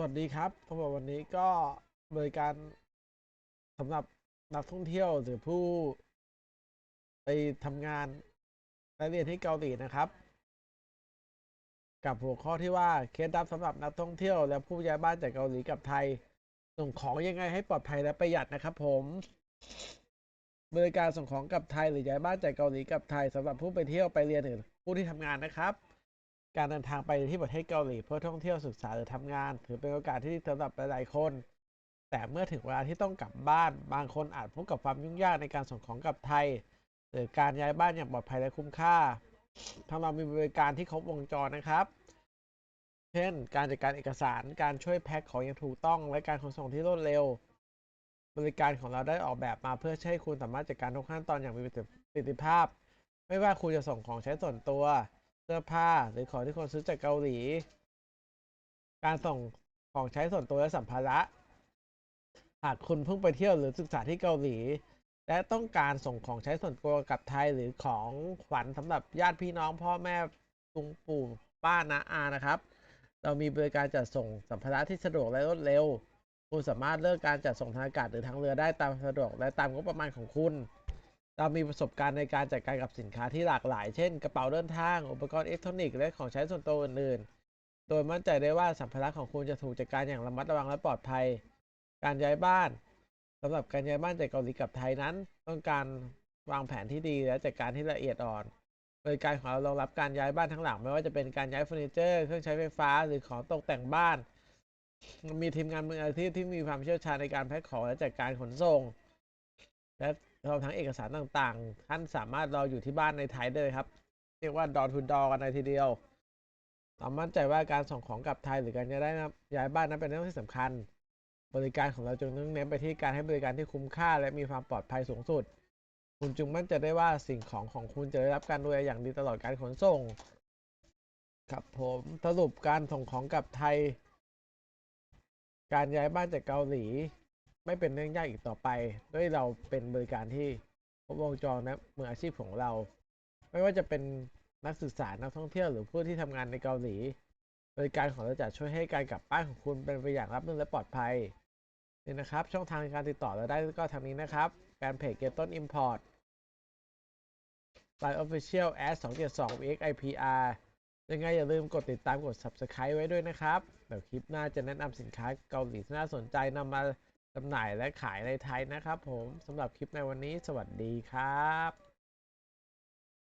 วัสดีครับสำหรับวันนี้ก็บริการสำหรับนักท่องเที่ยวหรือผู้ ไปทำงานและเรียนที่เกาหลีนะครับ กับหัวข้อที่ว่าเคล็ดลับสำหรับนักท่องเที่ยว และผู้ย้ายบ้านจากเกาหลีกับไทย ส่งของยังไงให้ปลอดภัยและประหยัดนะครับ ผม บริการส่งของกลับไทยหรือย้ายบ้านจากเกาหลีกลับไทยสำหรับผู้ไปเที่ยวไปเรียนหรือผู้ที่ทำงานนะครับ การเดินทางไปที่ประเทศเกาหลี เพื่อท่องเที่ยวศึกษาหรือทำงาน ถือเป็นโอกาสที่ดีสำหรับหลายๆคน แต่เมื่อถึงเวลาที่ต้องกลับบ้าน บางคนอาจพบกับความยุ่งยากในการส่งของกลับไทย หรือการย้ายบ้านอย่างปลอดภัยและคุ้มค่าทางเรามีบริการที่ครบวงจรนะครับ เช่น การจัดการเอกสาร การช่วยแพ็คของอย่างถูกต้อง และการขนส่งที่รวดเร็ว บริการของเราได้ออกแบบมาเพื่อให้คุณสามารถจัดการทุกขั้นตอนอย่างมีประสิทธิภาพ ไม่ว่าคุณจะส่งของใช้ส่วนตัว เสื้อผ้าหรือของที่คนซื้อจากเกาหลี การส่งของใช้ส่วนตัวและสัมภาระ หากคุณเพิ่งไปเที่ยวหรือศึกษาที่เกาหลี และต้องการส่งของใช้ส่วนตัวกลับไทยหรือของขวัญสำหรับญาติพี่น้องพ่อแม่ลุงปู่ป้านาอานะครับ เรามีบริการจัดส่งสัมภาระที่สะดวกและรวดเร็ว คุณสามารถเลือกการจัดส่งทางอากาศหรือทางเรือได้ตามสะดวกและตามงบประมาณของคุณ เรามีประสบการณ์ในการจัดการกับสินค้าที่หลากหลาย เช่น กระเป๋าเดินทาง อุปกรณ์อิเล็กทรอนิกส์ และของใช้ส่วนตัวอื่นๆ โดยมั่นใจได้ว่าสัมภาระของคุณจะถูกจัดการอย่างระมัดระวังและปลอดภัย การย้ายบ้านสำหรับการย้ายบ้านจากเกาหลีกับไทยนั้น ต้องการวางแผนที่ดีและจัดการที่ละเอียดอ่อนบริการของเรารองรับการย้ายบ้านทั้งหลัง ไม่ว่าจะเป็นการย้ายเฟอร์นิเจอร์เครื่องใช้ไฟฟ้าหรือของตกแต่งบ้าน มีทีมงานมืออาชีพที่มีความเชี่ยวชาญในการแพ็คของและจัดการขนส่ง และ รวมทั้งเอกสารต่างๆ ท่านสามารถรออยู่ที่บ้านในไทยได้เลยครับ เรียกว่าดอทูดอกันในทีเดียวเรามั่นใจว่าการส่งของกลับไทยหรือการย้ายได้นะย้ายบ้านนั้นเป็นเรื่องที่สำคัญ บริการของเราจึงต้องเน้นไปที่การให้บริการที่คุ้มค่า และมีความปลอดภัยสูงสุด คุณจึงมั่นใจได้ว่าสิ่งของของคุณจะได้รับการดูแลอย่างดีตลอดการขนส่ง ครับผมสรุปการส่งของกลับไทย การย้ายบ้านจากเกาหลี ไม่เป็นเรื่องยากอีกต่อไป ด้วยเราเป็นบริการที่ครบวงจรนะมืออาชีพของเรา ไม่ว่าจะเป็นนักศึกษานักท่องเที่ยวหรือผู้ที่ทำงานในเกาหลี บริการของเราจะช่วยให้การกลับบ้านของคุณเป็นไปอย่างรับรื่นและปลอดภัยนี่นะครับ ช่องทางการติดต่อเราได้ก็ทางนี้นะครับแฟนเพจเกต้นอิมพอร์ต Line Official a d 272 VXIPR ยังไงอย่าลืมกดติดตามกด Subscribe ไว้ด้วยนะครับ เดี๋ยวคลิปหน้าจะแนะนำสินค้าเกาหลีที่น่าสนใจนำมา จำหน่ายและขายในไทยนะครับผมสำหรับคลิปในวันนี้สวัสดีครับ